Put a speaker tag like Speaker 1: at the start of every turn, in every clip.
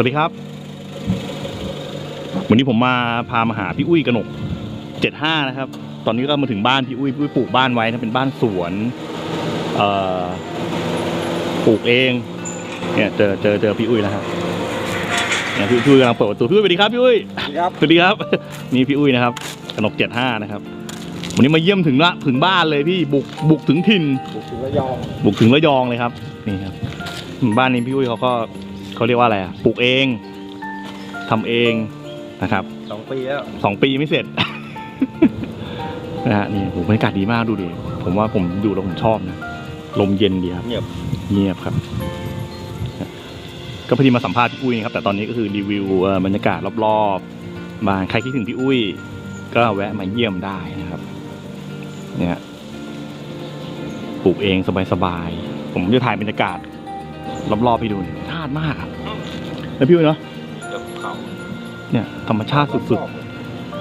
Speaker 1: วัสดีครับ วันนี้ผมมาพามาหาพี่อุ้ยกนกเจ็ดห้านะครับ ตอนนี้ก็มาถึงบ้านพี่อุ้ยพี่อุ้ยปลูกบ้านไว้นะเป็นบ้านสวนเอ่อปลูกเอง เนี่ยเจอเจอเจอพี่อุ้ยแล้วครับเนี่ยพี่อุ้ยกำลังเปิดประตูพี่อุ้ยสวัสดีครับพี่อุ้ย
Speaker 2: ครับ
Speaker 1: สวัสดีครับนี่พี่อุ้ยนะครับกนกเจ็ดห้านะครับวันนี้มาเยี่ยมถึงละถึงบ้านเลยพี่บุกบุกถึงถิ่น
Speaker 2: บุกถึงระยอง
Speaker 1: บุกถึงระยองเลยครับนี่ครับบ้านนี้พี่อุ้ยเขาก็ เขาเรียกว่าอะไรอะปลูกเองทำเองนะครับ
Speaker 2: สองปีแล้ว
Speaker 1: สองปีไม่เสร็จ นะฮะนี่โหบรรยากาศดีมากดูดิผมว่าผมอยู่แล้วผมชอบนะลมเย็นดีครับ
Speaker 2: เงียบ
Speaker 1: เงียบครับ ก็พอดีมาสัมภาษณ์พี่อุ้ยนะครับ แต่ตอนนี้ก็คือรีวิวเอ่อบรรยากาศรอบๆบ้านใครคิดถึงพี่อุ้ย ก็แวะมาเยี่ยมได้นะครับ เนี่ยปลูกเองสบายๆผมจะถ่ายบรรยากาศ รอบๆพี่ดูเนี่ยธรรมชาติมากครับแล้วพี่อุ้ยเนาะ
Speaker 2: เดี๋ยวเขา
Speaker 1: เนี่ยธรรมชาติสุด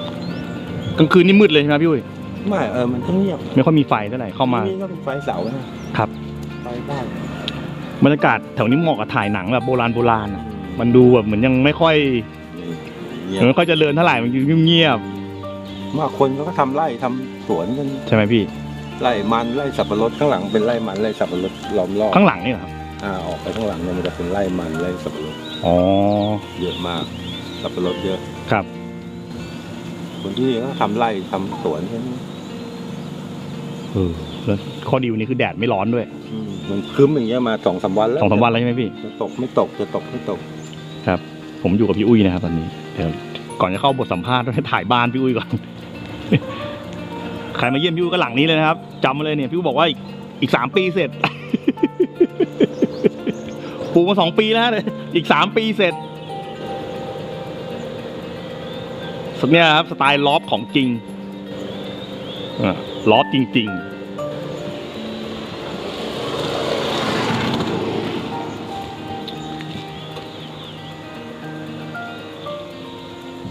Speaker 1: ๆกลางคืนนี่มืดเลยใช่ไหมพี่อุ้ย
Speaker 2: ไม่เออมันก็เงียบ
Speaker 1: ไม่ค่อยมีไฟเท่าไหร่เข้ามา
Speaker 2: ที่นี่ก็เป็นไฟเสานะครับ ไฟบ้าน
Speaker 1: บรรยากาศแถวนี้เหมาะกับถ่ายหนังแบบโบราณโบราณอะมันดูแบบเหมือนยังไม่ค่อย
Speaker 2: เงีย
Speaker 1: ยัง
Speaker 2: บ
Speaker 1: ไม่ค่อยเจริญเท่าไหร่มันเงียบ
Speaker 2: มากคนเขาก็ทำไร่ทำสวนกัน
Speaker 1: ๆใช่ไหมพี่
Speaker 2: ไร่มันไร่สับปะรดข้างหลังเป็นไร่มันไร่สับปะรดล้อมรอบ
Speaker 1: ข้างหลังนี่เหรอครับ
Speaker 2: อ่าออกไปข้างหลังเนี่ยมันจะเป็นไร่มันไร่สับปะรด
Speaker 1: อ๋อ
Speaker 2: เยอะมาก สับปะรดเยอะ
Speaker 1: ครับ
Speaker 2: คนที่นี่ก็ทำไร่ทำสวนกัน
Speaker 1: เออแล้วข้อดีวันนี้คือแดดไม่ร้อนด้วย
Speaker 2: อืมมันครึ้มอย่างเงี้ยมาสองสามวันแล้ว
Speaker 1: สองสามวันแล้วใช่ไหมพี่
Speaker 2: จะตกไม่ตกจะตกไม่ตก
Speaker 1: ผมอยู่กับพี่อุ้ยนะครับตอนนี้เดี๋ยวก่อนจะเข้าบทสัมภาษณ์ต้องให้ถ่ายบ้านพี่อุ้ยก่อน ใครมาเยี่ยมพี่อุ้ยก็หลังนี้เลยนะครับจำมาเลยเนี่ยพี่อุ้ยบอกว่าอีกอีกสามปีเสร็จ ปลูกมาสองปีแล้วเนี่ยอีกสามปีเสร็จสเนี่ยครับสไตล์ล็อบของจริงอะล็อบจริงๆ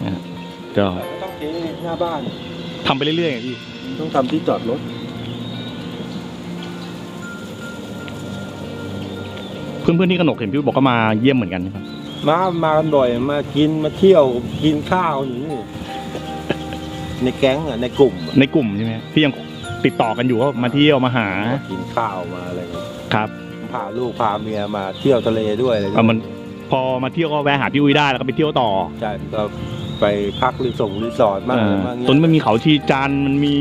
Speaker 1: นะก็
Speaker 2: ต้องเทหน้าบ้าน
Speaker 1: ทำไปเรื่อยๆไงพี่
Speaker 2: ต้องทำที่จอดรถ
Speaker 1: พื่อนๆที่กนกเห็นพี่อุ้ยบอกก็มาเยี่ยมเหมือนกันใช่ไหม
Speaker 2: มามากันบ่อยมากินมาเที่ยวกินข้าวอยู่นี่ในแก๊งอะในกลุ่มอะ
Speaker 1: ในกลุ่มใช่ไหมที่ยังติดต่อกันอยู่ว่ามาเที่ยวมาหา
Speaker 2: มากินข้าวมาอะไรเงี้ย
Speaker 1: ครับ
Speaker 2: พาลูกพาเมียมาเที่ยวทะเลด้วยอะไร
Speaker 1: อะมันพอมาเที่ยวก็แวะหาพี่อุ้ยได้แล้วก็ไปเที่ยวต่อ
Speaker 2: ใช่ก็ไปพักรีสอร์ทรีสอร์ทบ้างอะไรบ้าง
Speaker 1: ตรงนี้มันมีเขาชีจันทร์มันมี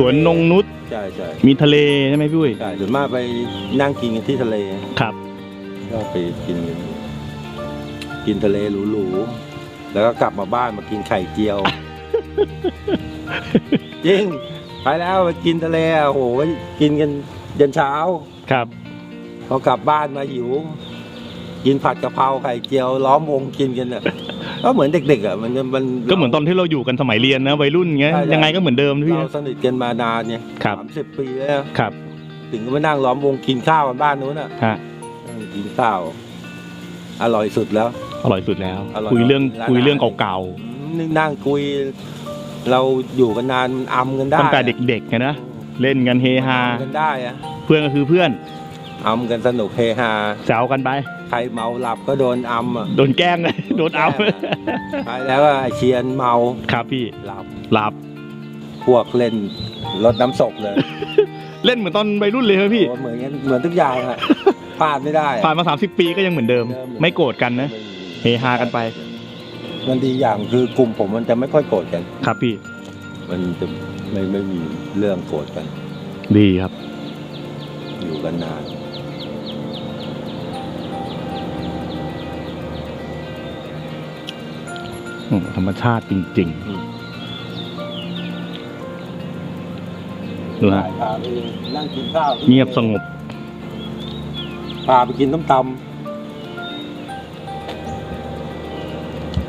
Speaker 1: สวนนงนุช
Speaker 2: ใช่ใช่
Speaker 1: มีทะเลใช่ไหมพี่อุ้ย
Speaker 2: ใช่ส่วนมากไปนั่งกินกันที่ทะเล
Speaker 1: ครับ
Speaker 2: ก็ไปกินกันกินทะเลหรูๆ แล้วก็กลับมาบ้านมากินไข่เจียว จริง ไปแล้วไปกินทะเลอะโอ้โหกินกันยันเช้า
Speaker 1: ครับ
Speaker 2: พอกลับบ้านมาหิว กินผัดกะเพราไข่เจียว ล้อมวงกินกันอะก็เหมือนเด็กๆอะมันมัน
Speaker 1: ก็เหมือนตอนที่เราอยู่กันสมัยเรียนนะวัยรุ่นเงี้ย
Speaker 2: ใช่ใช่
Speaker 1: ยังไงก็เหมือนเดิมนะพี่
Speaker 2: เราสนิทกันมานานเนี่ย
Speaker 1: ครับ
Speaker 2: สามสิบปีแล้ว
Speaker 1: ครับ
Speaker 2: ถึงก็มานั่งล้อมวงกินข้าวกันบ้านนู้นอะ
Speaker 1: ฮะ
Speaker 2: นั่ง กินข้าว อร่อยสุดแล้ว
Speaker 1: อร่อยสุดแล้ว
Speaker 2: อร่อย
Speaker 1: คุยเรื่อง
Speaker 2: ร้าน
Speaker 1: คุยเรื่อง
Speaker 2: อาหาร
Speaker 1: เก่า
Speaker 2: นี่นั่งคุย เราอยู่กันนานมันอำกัน
Speaker 1: ๆ
Speaker 2: ได้
Speaker 1: ตั้งแต่เด็กๆไงนะเล่นกันเฮฮา
Speaker 2: อำกันได้อะ
Speaker 1: เพื่อนก็คือเพื่อน
Speaker 2: อำกันสนุกเฮฮา
Speaker 1: แซวกันไป
Speaker 2: ใครเมาหลับก็โดนอำอะ
Speaker 1: โดนแกล้งเลยโดนเอา
Speaker 2: ไปแล้วก็ไอ้เชียนเมา
Speaker 1: ครับพี่
Speaker 2: หลับ
Speaker 1: หลับ
Speaker 2: พวกเล่นรดน้ำศพเลย
Speaker 1: เล่นเหมือนตอนวัยรุ่นเลยครับพี่
Speaker 2: โอ้เหมือนกันเหมือนทุกอย่างอะ พลาดไม่ได้อะ
Speaker 1: ผ่านมา 30 ปีก็ยังเหมือนเดิม ไม่โกรธกันนะเฮฮากันไป
Speaker 2: มันดีอย่างคือกลุ่มผมมันจะไม่ค่อยโกรธกัน
Speaker 1: ครับพี่
Speaker 2: มันจะไม่ไม่มีเรื่องโกรธกัน
Speaker 1: ดีครับ
Speaker 2: อยู่กันนาน
Speaker 1: อืมธรรมชาติจริง
Speaker 2: อืม
Speaker 1: ๆดูฮะ
Speaker 2: พาไปนั่งกินข้าวที่
Speaker 1: เงียบสงบ
Speaker 2: พาไปกินต้มตำ